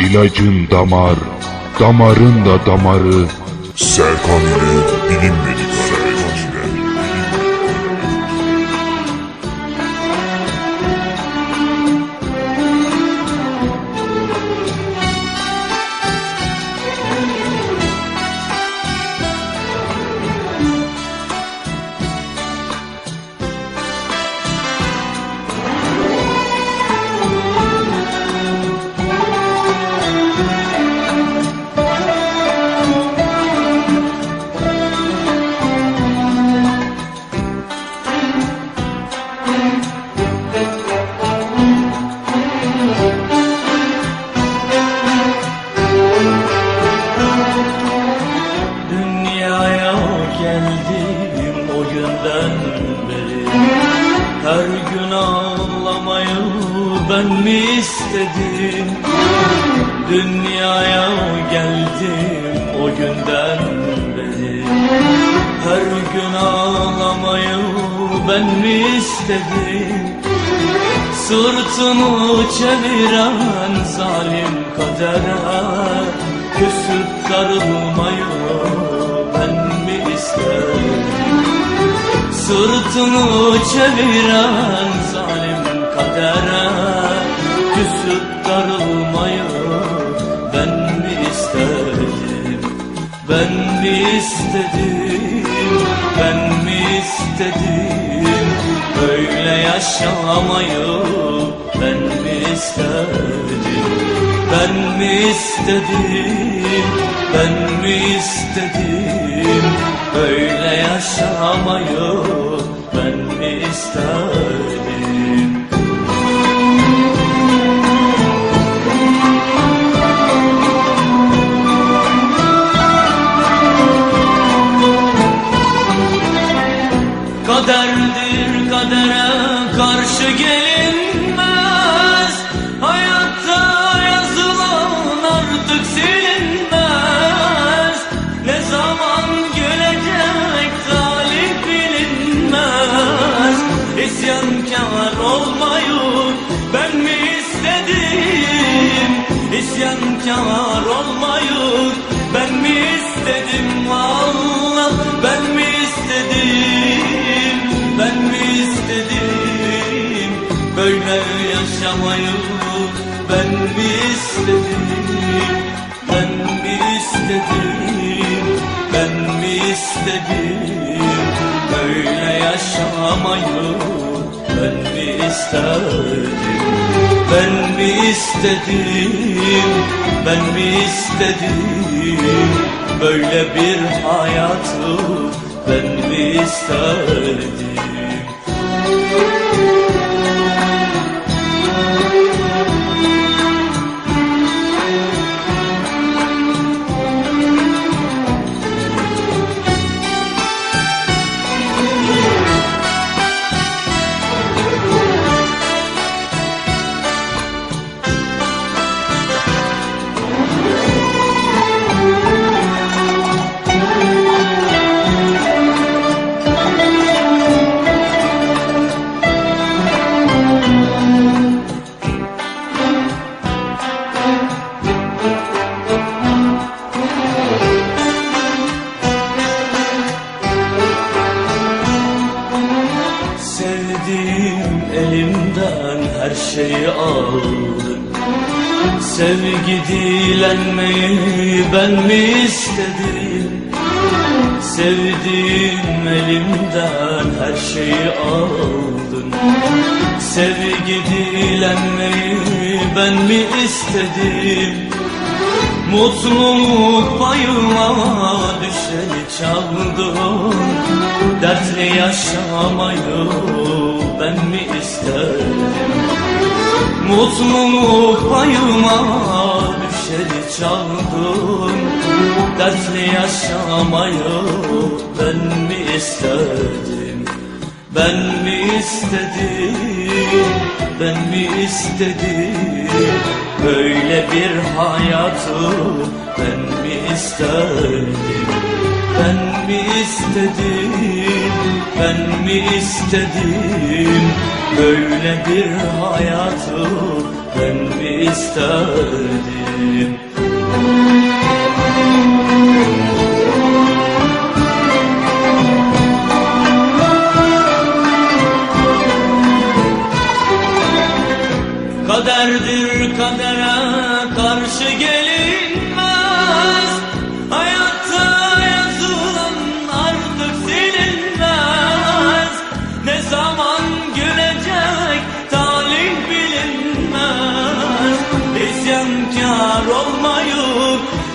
İlacın damar, damarın da damarı. Serkan ile bilinmedik o günden beri Her gün ağlamayı ben mi istedim? Dünyaya geldim o günden beri. Her gün ağlamayı ben mi istedim? Sırtımı çeviren zalim kadere Küsüp darılmayı ben mi isterim Sırtımı çeviren zalim kadere Küsüp darılmayı ben mi istedim? Ben mi istedim? Ben mi istedim? Böyle yaşamayı ben mi istedim? Ben mi istedim? Ben mi istedim? Böyle yaşamayı mi böyle yaşamayı ben mi istedim? Ben mi istedim? Ben mi istedim? Böyle yaşamayı ben mi istedim? Ben mi istedim? Ben mi istedim? Böyle bir hayatı ben mi istedim Sevdiğim elimden her şeyi aldın Sevgi dilenmeyi ben mi istedim? Sevdiğim elimden her şeyi aldın Sevgi dilenmeyi ben mi istedim? Mutluluk payıma düşeni çaldın Dertli yaşamayı ben mi isterim Mutluluk payıma düşeni çaldın Dertli yaşamayı ben mi istedim Ben mi istedim? Ben mi istedim? Böyle bir hayatı ben mi istedim Ben mi istedim Ben mi istedim? Böyle bir hayatı ben mi isterdim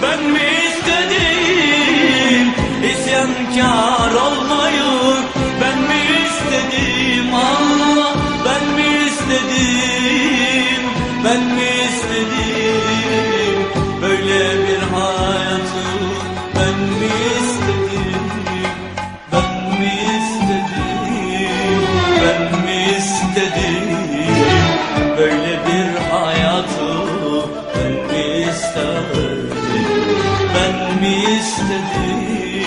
ben mi istedim İsyankar olmayı? Ben mi istedim Allah? Ben mi istedim? Ben mi istedim böyle bir hayatı? Ben mi istedim? Ben mi istedim? Ben mi istedim böyle istedim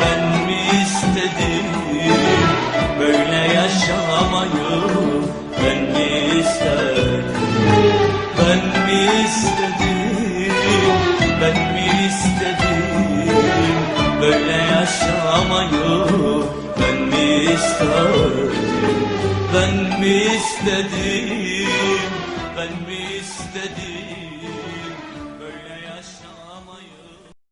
ben mi istedim? Böyle yaşamayı ben mi istedim? Ben mi istedim? Ben mi istedim? Böyle yaşamayı ben mi istedim? Ben mi istedim? Ben mi istedim